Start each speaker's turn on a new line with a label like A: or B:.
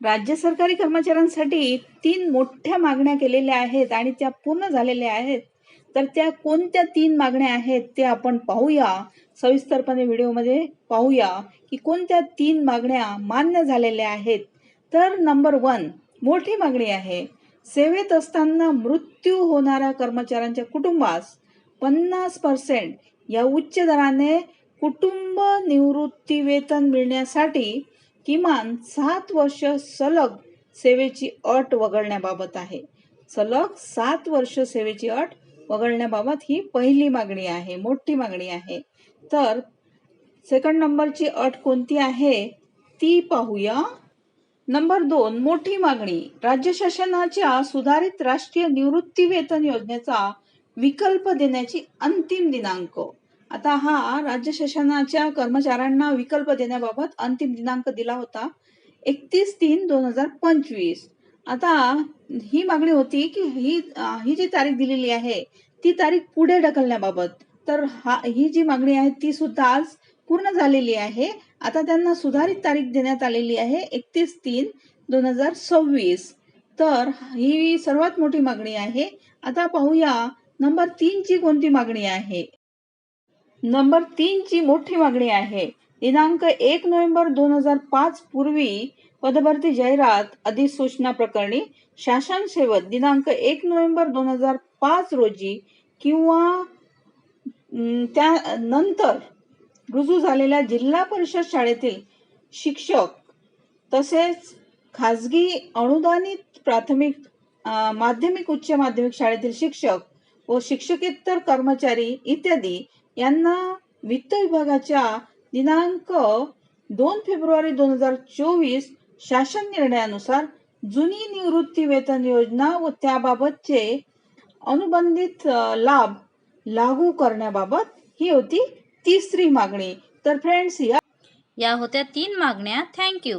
A: राज्य सरकारी कर्मचाऱ्यांसाठी तीन मोठ्या मागण्या केलेल्या आहेत आणि त्या पूर्ण झालेल्या आहेत. तर त्या कोणत्या तीन मागण्या आहेत ते आपण पाहूया. सविस्तरपणे व्हिडिओमध्ये पाहूया की कोणत्या तीन मागण्या मान्य झालेल्या आहेत. तर नंबर वन मोठी मागणी आहे. सेवेत असताना मृत्यू होणाऱ्या कर्मचाऱ्यांच्या कुटुंबास पन्नास पर्सेंट या उच्च दराने कुटुंब निवृत्ती वेतन मिळण्यासाठी किमान सात वर्ष सलग सेवेची अट वगळण्याबाबत आहे. सलग सात वर्ष सेवेची अट वगळण्याबाबत ही पहिली मागणी आहे मोठी मागणी आहे. तर सेकंड नंबरची अट कोणती आहे? ती पाहूया. नंबर दोन मोठी मागणी. राज्य शासनाच्या सुधारित राष्ट्रीय निवृत्ती वेतन योजनेचा विकल्प देण्याची अंतिम दिनांक. आता हा राज्य शासनाच्या कर्मचाऱ्यांना विकल्प देण्याबाबत अंतिम दिनांक दिला होता. एकतीस तीन दोन हजार पंचवीस. आता ही मागणी होती की ही ही जी तारीख दिलेली आहे ती तारीख पुढे ढकलण्याबाबत. तर हा ही जी मागणी आहे ती सुद्धा आज पूर्ण झालेली आहे. आता त्यांना सुधारित तारीख देण्यात आलेली आहे एकतीस तीन दोन हजार सव्वीस. तर ही सर्वात मोठी मागणी आहे. आता पाहूया नंबर तीनची कोणती मागणी आहे. नंबर तीनची मोठी मागणी आहे. दिनांक एक नोव्हेंबर दोन हजार पाच पूर्वी पदभरती जाहिरात अधिसूचना प्रकरणी शासन सेवक दिनांक एक नोव्हेंबर दोन हजार पाच रोजी किंवा त्यानंतर रुजू झालेल्या जिल्हा परिषद शाळेतील शिक्षक तसेच खाजगी अनुदानित प्राथमिक माध्यमिक उच्च माध्यमिक शाळेतील शिक्षक व शिक्षकेतर कर्मचारी इत्यादी यांना वित्त विभागाच्या दिनांक दोन फेब्रुवारी दोन हजार चोवीस शासन निर्णयानुसार जुनी निवृत्ती वेतन योजना व त्याबाबतचे अनुबंधित लाभ लागू करण्याबाबत ही होती तिसरी मागणी. तर फ्रेंड्स या
B: या होत्या तीन मागण्या. थँक्यू